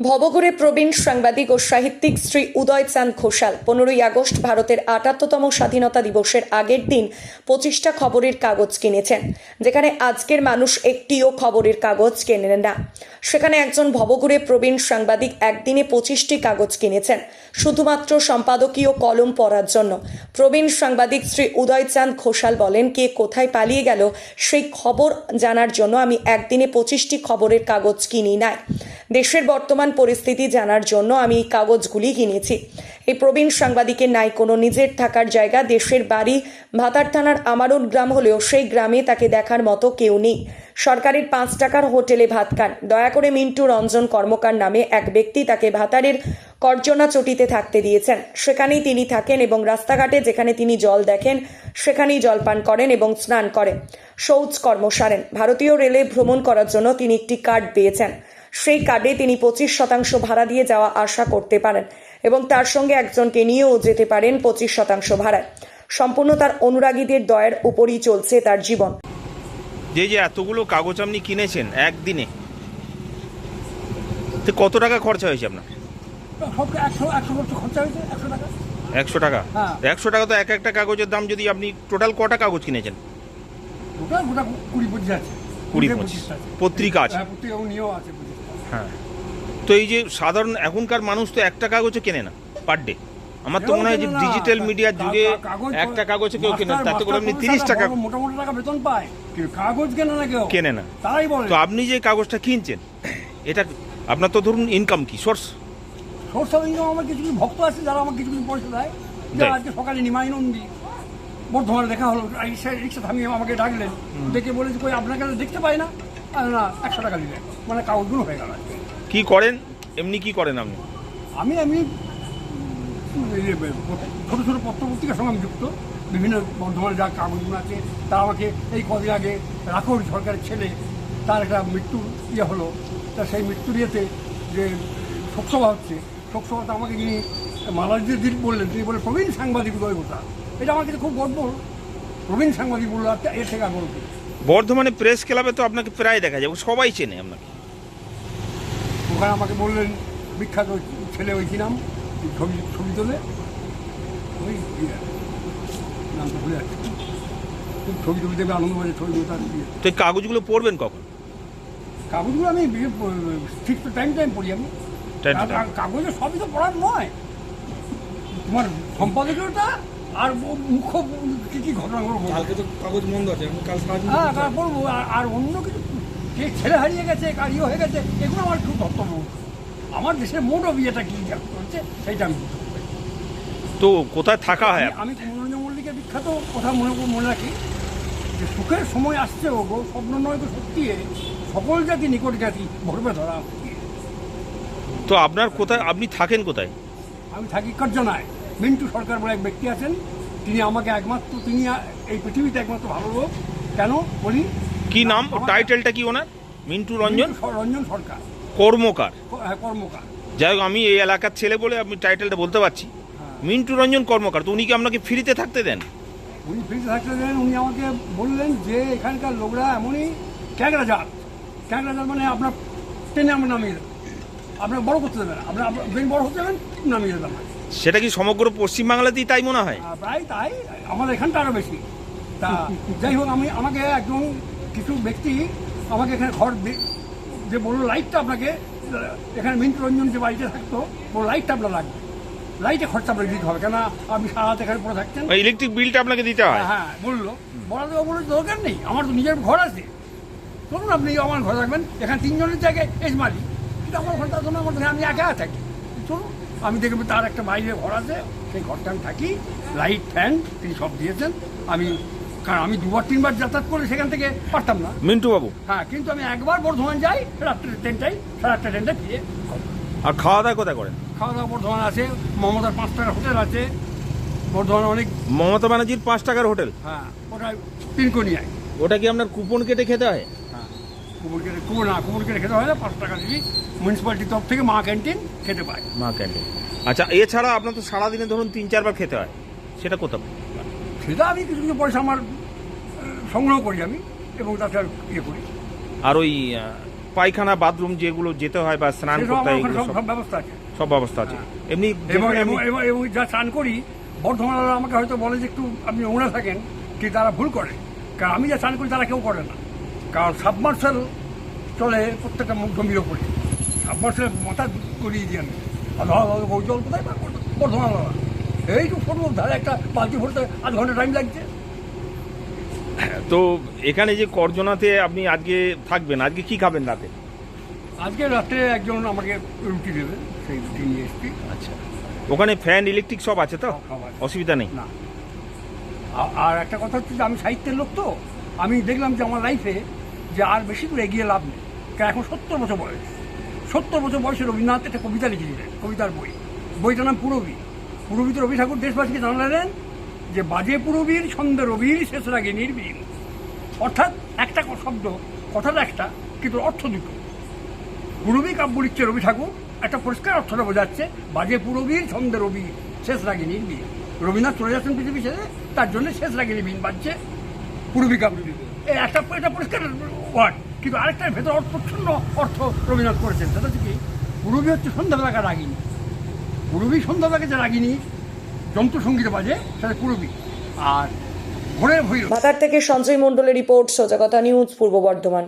ভবঘুরে প্রবীণ সাংবাদিক ও সাহিত্যিক শ্রী উদয় চাঁদ ঘোষাল পনেরোই আগস্ট ভারতের আটাত্ততম স্বাধীনতা দিবসের আগের দিন পঁচিশটা খবরের কাগজ কিনেছেন, যেখানে আজকের মানুষ একটিও খবরের কাগজ কেনেন না। সেখানে একজন ভবঘুরে প্রবীণ সাংবাদিক একদিনে পঁচিশটি কাগজ কিনেছেন, শুধুমাত্র সম্পাদকীয় কলম পড়ার জন্য। প্রবীণ সাংবাদিক শ্রী উদয় চাঁদ ঘোষাল বলেন, কে কোথায় পালিয়ে গেল সেই খবর জানার জন্য আমি একদিনে পঁচিশটি খবরের কাগজ কিনি নাই। দেশের বর্তমান পরিস্থিতি জানার জন্য আমি এই কাগজগুলি কিনেছি। এই প্রবীণ সাংবাদিকের নাই কোনো নিজের থাকার জায়গা, দেশের বাড়ি, ভাতার থানার আমারুল গ্রাম হলেও সেই গ্রামে তাকে দেখার মতো কেউ নেই। সরকারের পাঁচ টাকার হোটেলে ভাত খান। দয়া করে মিন্টু রঞ্জন কর্মকার নামে এক ব্যক্তি তাকে ভাতারের কর্জনা চটিতে থাকতে দিয়েছেন। সেখানেই তিনি থাকেন এবং রাস্তাঘাটে যেখানে তিনি জল দেখেন, সেখানেই জলপান করেন এবং স্নান করেন। শৌচ কর্ম সারেন ভারতীয় রেলে ভ্রমণ করার জন্য তিনি একটি কার্ড পেয়েছেন। সেই কার্ডে তিনি পঁচিশ শতাংশ ভাড়া দিয়ে যাওয়া আশা করতে পারেন এবং তার সঙ্গে একজনকে নিয়েও যেতে পারেন পঁচিশ শতাংশ ভাড়ায়। সম্পূর্ণ তার অনুরাগীদের দয়ের উপরই চলছে তার জীবন। যে যে এতগুলো কাগজ আপনি কিনেছেন একদিনে তো কত টাকা খরচা হয়েছে আপনার? একশো টাকা। একশো টাকা? হ্যাঁ। একশো টাকা তো এক একটা কাগজের দাম যদি আপনি টোটাল কটা কাগজ কিনেছেন? কুড়ি পঁচিশ আছে। পত্রিকা আছে। হ্যাঁ। তো এই যে সাধারণ এখনকার মানুষ তো একটা কাগজও কেনে না পার ডে আমার তো মনে হয় যে ডিজিটাল মিডিয়ার যুগে কাগজ একটা কাগজে কেউ কেনে না। তাতে করে আপনি তিরিশ টাকা বড় মোটা মোটা টাকা বেতন পায়। কাগজ কেনে না কেউ। কেনে না। তাই বলে। তো আপনি যে কাগজটা কিনছেন এটা আপনার তো ধরুন ইনকাম কি সোর্স সোর্স অফ ইনকাম আমার কিছু কিছু ভক্ত আছে যারা আমার কিছু কিছু পয়সা দেয়। যারা আজকে সকালে নিমাই নন্দী বর্ধমানে দেখা হলো রিক্সা থামিয়ে আমাকে ডাকলেন। দেখে বলেছে কই আপনাকে তো দেখতে পাই না। না একশো টাকা দিলেন মানে কাগজগুলো হয়ে গেল। কি। করেন? এমনি কি করেন আপনি? আমি উম, এই ছোটো ছোটো পত্র পত্রিকার সঙ্গে আমি যুক্ত। বিভিন্ন বর্ধমানে যা কাগজগুলো আছে তারা আমাকে এই কদিন আগে রাখোর সরকারের ছেলে তার একটা মৃত্যু ইয়ে হলো। তা সেই মৃত্যুর ইয়েতে যে শোকসভা হচ্ছে শোকসভাতে আমাকে যিনি মালাজির দিন বললেন তিনি বলে প্রবীণ সাংবাদিক উদয় গোটা এটা আমার কাছে খুব গর্ব। প্রবীণ সাংবাদিক বলল আর এর থেকে আর গর্ব বর্ধমানে প্রেস ক্লাবে তো আপনাকে প্রায় দেখা যায় সবাই চেনে আপনাকে। ওখানে আমাকে বললেন বিখ্যাত ছেলে ওই নাম? ছবি ছবি তোলে? ওই নামটা ভুলে যাচ্ছে। খুব ছবি টবি দেবে আনন্দবাজার ছবি। তো এই কাগজগুলো পড়বেন কখন? কাগজগুলো আমি ঠিক তো টাইম টাইম পড়ি আমি। কাগজে সবই তো পড়ার নয়। তোমার সম্পাদকীয়টা আর ও- মুখ্য কি কি ঘটনাগুলো। কালকে তো কাগজ বন্ধ আছে আমি কাল হ্যাঁ বলব। আর- অন্য কিছু কে ছেলে হারিয়ে গেছে কার ইয়ে হয়ে গেছে এগুলো আমার খুব ধর্তব্য আমার দেশের মোট বিয়েটা কি করছে সেইটা আমি তো কোথায় থাকা হয়? আমি- মনোরঞ্জন মল্লিকের বিখ্যাত কথা মনে মনে রাখি যে সুখের সময় আসছে ও গো স্বপ্ন নয় তো সত্যি সকল জাতি নিকট জাতি ভরবে ধরা। তো আপনার কোথায় আপনি থাকেন কোথায়? আমি থাকি কার্জনায়। মিন্টু সরকার বলে এক ব্যক্তি আছেন। তিনি আমাকে একমাত্র তিনি এই পৃথিবীতে একমাত্র ভালো লোক। কেন? বলি কি নাম? টাইটেলটা কি ওনার? মিন্টু রঞ্জন? রঞ্জন সরকার। কর্মকার। হ্যাঁ, কর্মকার। যাই হোক আমি এই এলাকার ছেলে বলে আমি টাইটেলটা বলতে পারছি। মিন্টু রঞ্জন কর্মকার তো উনি কি আপনাকে ফ্রিতে থাকতে দেন? উনি ফ্রিতে থাকতে দেন উনি আমাকে বললেন যে এখানকার লোকরা এমনই ক্যাংরা জাত ক্যাংরা জাত মানে আপনার টেনে আমরা নামিয়ে দেবেন আপনার বড় করতে দেবেন আপনার বেন বড় হতে দেবেন নামিয়ে দেবেন। সেটা কি সমগ্র পশ্চিমবাংলাতেই তাই মনে হয়? প্রায় তাই আমাদের এখানটা আরও বেশি। তা যাই হোক আমি আমাকে একজন কিছু ব্যক্তি আমাকে এখানে ঘর যে বলল লাইটটা আপনাকে এখানে মিন্টু রঞ্জন যে বাড়িতে থাকতো বলল লাইটটা আপনার লাগবে। লাইটে খরচা আপনাকে দিতে হবে কেন আপনি সারা এখানে পড়ে থাকছেন। ইলেকট্রিক বিলটা আপনাকে দিতে হয়? হ্যাঁ বলল। বলা তো বলে দরকার নেই আমার তো নিজের ঘর আছে। চলুন আপনি আমার ঘরে থাকবেন এখানে তিনজনের জায়গায় এজ মালি কিন্তু আমার ঘরটা তো না আমার আমি একা থাকি। চলুন আমি দেখব তার একটা বাইরে ঘর আছে সেই ঘরটা আমি থাকি লাইট ফ্যান তিনি সব দিয়েছেন। আমি কারণ আমি দুবার তিনবার যাতায়াত করে সেখান থেকে পারতাম না। মিন্টু বাবু হ্যাঁ কিন্তু আমি একবার বর্ধমান যাই রাত্রে ট্রেনটাই সাড়ে আটটা ট্রেনটা ফিরে আর খাওয়া দাওয়া কোথায় করেন? খাওয়া দাওয়া বর্ধমান আছে মমতার পাঁচ টাকার হোটেল আছে বর্ধমানে অনেক মমতা ব্যানার্জির পাঁচ টাকার হোটেল? হ্যাঁ ওটা পিনকোনিয়ায়। ওটা কি আপনার কুপন কেটে খেতে হয়? কুমোর কেটে কুমোর না কুমোর কেটে খেতে হয় না পাঁচ টাকা দিবি। মিউনিসিপ্যালিটির তরফ থেকে মা ক্যান্টিন খেতে পায়। মা ক্যান্টিন আচ্ছা এছাড়া আপনার তো সারাদিনে ধরুন তিন চারবার খেতে হয়। সেটা কোথাও? সেটা আমি কিছু কিছু পয়সা আমার সংগ্রহ করি আমি এবং আর ইয়ে করি। আর ওই পায়খানা বাথরুম যেগুলো যেতে হয় বা স্নান করতে হয় সব ব্যবস্থা আছে। সব ব্যবস্থা আছে। এমনি এবং যেখানে এবং এমনি- এবং- যা চান করি বর্ধমানরা আমাকে হয়তো বলে যে একটু আপনি নোংরা থাকেন কি তারা ভুল করে। কারণ আমি যা চান করি তারা কেউ করে না। কারণ সাবমার্সেল চলে প্রত্যেকটা গম্ভীর ওপরে সাবমার্সেল মাথা করিয়ে দিই আমি আধা ওই জল কোথায় পাবো? বর্ধমান এই তো ছোটো ধারে একটা বালতি ভরতে আধ ঘণ্টা টাইম লাগছে। তো এখানে যে করজনাতে আপনি আজকে থাকবেন আজকে কি খাবেন রাতে? আজকে রাত্রে একজন আমাকে রুটি দেবে সেই রুটি নিয়ে এসছি। আচ্ছা। ওখানে ফ্যান ইলেকট্রিক সব আছে তো? সব অসুবিধা নেই? না। আর একটা কথা হচ্ছে যে আমি সাহিত্যের লোক তো। আমি দেখলাম যে আমার লাইফে যে আর বেশি দূর এগিয়ে লাভ নেই। কারণ এখন সত্তর বছর বয়স। সত্তর বছর বয়সে রবীন্দ্রনাথ একটা কবিতা লিখেছিলেন, কবিতার বই। বইটার নাম পুরবী পুরবীতে রবি ঠাকুর দেশবাসীকে জানালেন যে, বাজে পুরবীর, ছন্দে রবির, শেষ রাগে নির্বীর। অর্থাৎ একটা শব্দ কথাটা একটা, কিন্তু অর্থ দুটো। পুরবী কাব্য লিখছে রবি ঠাকুর একটা পরিষ্কার অর্থটা বোঝাচ্ছে, বাজে পুরবীর, ছন্দে রবি শেষ রাগিনী বিন রবীন্দ্রনাথ চলে যাচ্ছেন পৃথিবী ছেড়ে, তার জন্য শেষ রাগিনী বিন বাজছে। পুরবী কাব্য এই একটা, এটা পরিষ্কার ওয়ার্ড কিন্তু আরেকটার ভেতর অর্থ প্রচ্ছন্ন অর্থ রবীন্দ্রনাথ করেছেন, সেটা হচ্ছে কি, পুরবী হচ্ছে সন্ধ্যাবেলাকার রাগিনী। পুরবী সন্ধ্যাবেলাকে যে রাগিনী যন্ত্রসঙ্গীত বাজে, সেটা পুরবী। আর ভোরের ভৈরব। ভাতার থেকে সঞ্জয় মণ্ডলের রিপোর্ট সোজাগতা নিউজ, পূর্ব বর্ধমান।